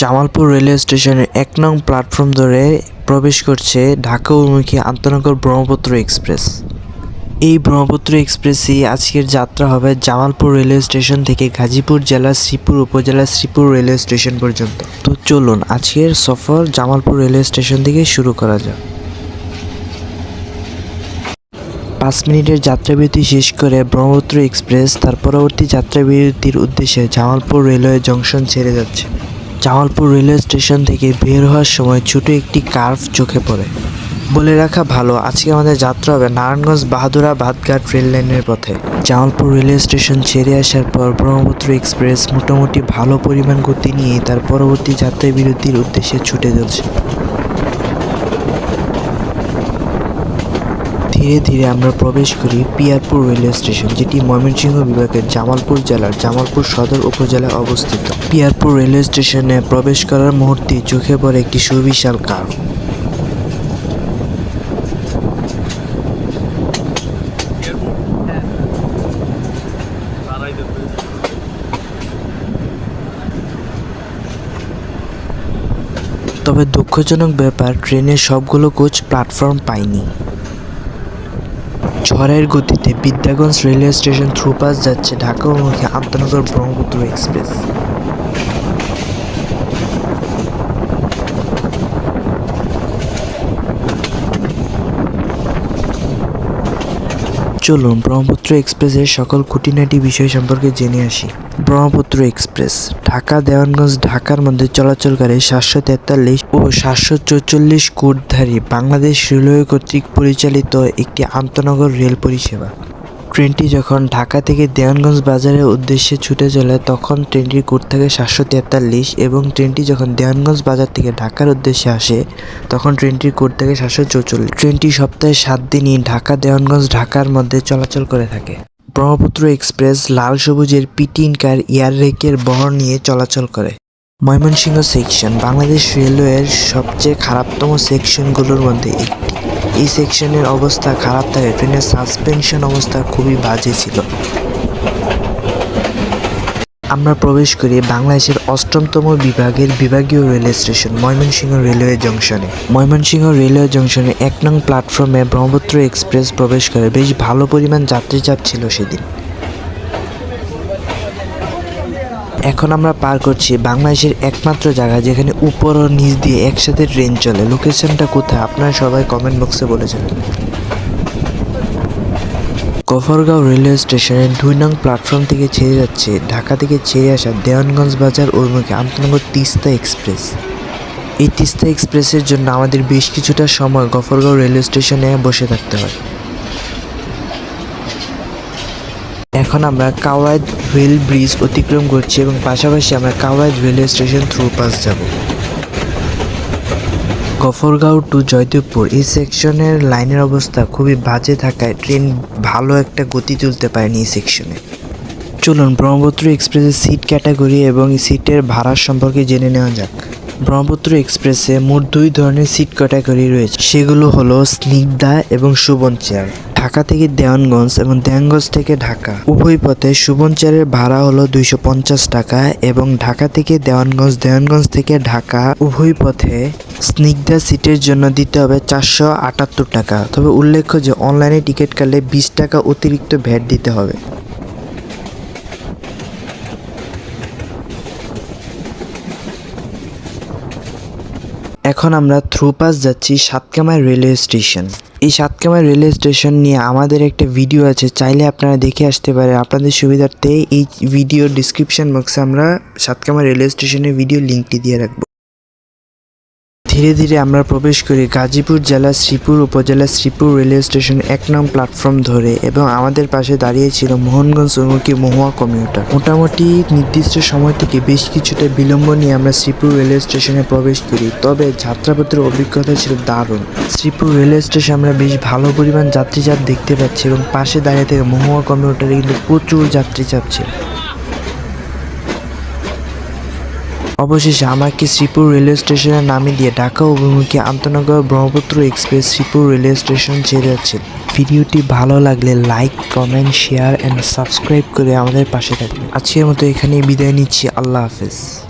Jamalpur railway স্টেশনের এক নং প্ল্যাটফর্ম ধরে প্রবেশ করছে ঢাকা অভিমুখী আন্তনগর ব্রহ্মপুত্র এক্সপ্রেস। এই ব্রহ্মপুত্র এক্সপ্রেসই আজকের যাত্রা হবে জামালপুর রেলওয়ে স্টেশন থেকে গাজীপুর জেলার শ্রীপুর উপজেলার শ্রীপুর রেলওয়ে স্টেশন পর্যন্ত। তো চলুন আজকের সফর জামালপুর রেলওয়ে স্টেশন থেকে শুরু করা যাক। পাঁচ মিনিটের যাত্রাবিরতি শেষ করে ব্রহ্মপুত্র এক্সপ্রেস তার পরবর্তী যাত্রাবিরতির উদ্দেশ্যে জামালপুর রেলওয়ে জংশন ছেড়ে যাচ্ছে। জামালপুর রেলওয়ে স্টেশন থেকে বের হওয়ার সময় ছোট একটি কার্ভ চোখে পড়ে। বলে রাখা ভালো, আজকে আমাদের যাত্রা হবে নারায়ণগঞ্জ বাহাদুরা বাদঘাট রেল লাইনের পথে। জামালপুর রেলওয়ে স্টেশন ছেড়ে আসার পর ব্রহ্মপুত্র এক্সপ্রেস মোটামুটি ভালো পরিমাণ গতি নিয়ে তার পরবর্তী যাত্রা বিরতির উদ্দেশ্যে ছুটে যাচ্ছে ধীরে ধীরে আমরা প্রবেশ করি পিয়ারপুর রেলওয়ে স্টেশন, যেটি ময়মনসিংহ বিভাগের জামালপুর জেলার জামালপুর সদর উপজেলায় অবস্থিত। পিয়ারপুর রেলওয়ে স্টেশনে প্রবেশ করার মুহূর্তে চোখে পড়ে একটি সুবিশাল কার। তবে দুঃখজনক ব্যাপার, ট্রেনের সবগুলো কোচ প্ল্যাটফর্ম পায়নি। ঝড়ের গতিতে বিদ্যাগঞ্জ রেলওয়ে স্টেশন থ্রুপাস যাচ্ছে ঢাকা অভিমুখে আন্তনগর ব্রহ্মপুত্র এক্সপ্রেস। চলুন ব্রহ্মপুত্র এক্সপ্রেসের সকল খুঁটিনাটি বিষয় সম্পর্কে জেনে আসি। ব্রহ্মপুত্র এক্সপ্রেস, ঢাকা, দেওয়ানগঞ্জ, ঢাকার মধ্যে চলাচলকারী সাতশো তেতাল্লিশ ও সাতশো চৌচল্লিশ কোটধারী বাংলাদেশ রেলওয়ে কর্তৃক পরিচালিত একটি আন্তনগর রেল পরিষেবা। ট্রেনটি যখন ঢাকা থেকে দেওয়ানগঞ্জ বাজারের উদ্দেশ্যে ছুটে চলে, তখন ট্রেনটির কোড থাকে সাতশো তেতাল্লিশ এবং ট্রেনটি যখন দেওয়ানগঞ্জ বাজার থেকে ঢাকার উদ্দেশ্যে আসে, তখন ট্রেনটির কোড থাকে সাতশো চৌচল্লিশ। ট্রেনটি সপ্তাহে সাত দিনই ঢাকা, দেওয়ানগঞ্জ, ঢাকার মধ্যে চলাচল করে থাকে। ব্রহ্মপুত্র এক্সপ্রেস লাল সবুজের পিটিন কার এয়ার রেকের বহর নিয়ে চলাচল করে। ময়মনসিংহ সেকশন, বাংলাদেশ রেলওয়ের সবচেয়ে খারাপতম সেকশনগুলোর মধ্যে একটি। এই সেকশনের অবস্থা খারাপ থাকে ট্রেনের সাসপেনশন অবস্থা খুবই বাজে ছিল। আমরা প্রবেশ করি বাংলাদেশের অষ্টমতম বিভাগের বিভাগীয় রেলওয়ে স্টেশন, ময়মনসিংহ রেলওয়ে জংশনে। ময়মনসিংহ রেলওয়ে জংশনে এক নং প্ল্যাটফর্মে ব্রহ্মপুত্র এক্সপ্রেস প্রবেশ করে। বেশ ভালো পরিমাণ যাত্রী চাপ ছিল সেদিন। এখন আমরা পার করছি বাংলাদেশের একমাত্র জায়গা যেখানে উপর ও নিচ দিয়ে একসাথে ট্রেন চলে। লোকেশনটা কোথায়? আপনারা সবাই কমেন্ট বক্সে বলে যাবেন গফরগাঁও রেলওয়ে স্টেশনের দুই নং প্ল্যাটফর্ম থেকে ছেড়ে যাচ্ছে, ঢাকা থেকে ছেড়ে আসা দেওয়ানগঞ্জ বাজার অভিমুখে আন্তনগর তিস্তা এক্সপ্রেস এই তিস্তা এক্সপ্রেসের জন্য আমাদের বেশ কিছুটা সময় গফরগাঁও রেলওয়ে স্টেশনে বসে থাকতে হয়। এখন আমরা কাওয়াইদ রেল ব্রিজ অতিক্রম করছি এবং পাশাপাশি আমরা Kawaid railway station through pass যাব। গফরগাঁও টু জয়দেবপুর, এই সেকশনের লাইনের অবস্থা খুবই বাজে থাকায় ট্রেন ভালো একটা গতি তুলতে পারেনি এই সেকশনে চলুন ব্রহ্মপুত্র এক্সপ্রেসের সিট ক্যাটাগরি এবং সিটের ভাড়া সম্পর্কে জেনে নেওয়া যাক। ব্রহ্মপুত্র এক্সপ্রেসে মোট দুই ধরনের সিট ক্যাটাগরি রয়েছে। সেগুলো হলো স্নিগ্ধা এবং সুবন চেয়ার। ঢাকা থেকে দেওয়ানগঞ্জ এবং দেওয়ানগঞ্জ থেকে ঢাকা। উভয় পথে সুবন চেয়ারের ভাড়া হলো দুইশো পঞ্চাশ টাকা এবং ঢাকা থেকে দেওয়ানগঞ্জ দেওয়ানগঞ্জ থেকে ঢাকা উভয় পথে স্নিগ্ধা সিটের জন্য দিতে হবে চারশো আটাত্তর টাকা। তবে উল্লেখ্য যে, অনলাইনে টিকিট কাটলে বিশ টাকা অতিরিক্ত ভ্যাট দিতে হবে। এখন আমরা থ্রু পাস যাচ্ছি সাতকামায় রেলওয়ে স্টেশন এই সাতকামাই রেলওয়ে স্টেশন নিয়ে আমাদের একটা ভিডিও আছে, চাইলে আপনারা দেখে আসতে পারেন। আপনাদের সুবিধার্থে এই ভিডিও ডিসক্রিপশন বক্সে আমরা সাতকামায় রেলওয়ে স্টেশনের ভিডিও লিঙ্কটি দিয়ে রাখব। ধীরে ধীরে আমরা প্রবেশ করি গাজীপুর জেলার শ্রীপুর উপজেলার শ্রীপুর রেলওয়ে স্টেশন এক নং প্ল্যাটফর্ম ধরে এবং আমাদের পাশে দাঁড়িয়ে ছিল মোহনগঞ্জ অভিমুখী মহুয়া কমিউটার। মোটামুটি নির্দিষ্ট সময় থেকে বেশ কিছুটা বিলম্ব নিয়ে আমরা শ্রীপুর রেলওয়ে স্টেশনে প্রবেশ করি, তবে যাত্রাপত্রের অভিজ্ঞতা ছিল দারুণ। শ্রীপুর রেলওয়ে স্টেশন আমরা বেশ ভালো পরিমাণ যাত্রী চাপ দেখতে পাচ্ছি এবং পাশে দাঁড়িয়ে থেকে মহুয়া কমিউটারে কিন্তু প্রচুর যাত্রী চাপ ছিল। অবশেষে আমাকে শ্রীপুর রেলওয়ে স্টেশনে নামিয়ে দিয়ে ঢাকা অভিমুখী আন্তনগর Brahmaputra express Sreepur railway station ছেড়ে যাচ্ছে। ভিডিওটি ভালো লাগলে like, comment, share and subscribe করে আমাদের পাশে থাকবেন। আজকের মতো এখানেই বিদায় নিচ্ছি। আল্লাহ হাফেজ।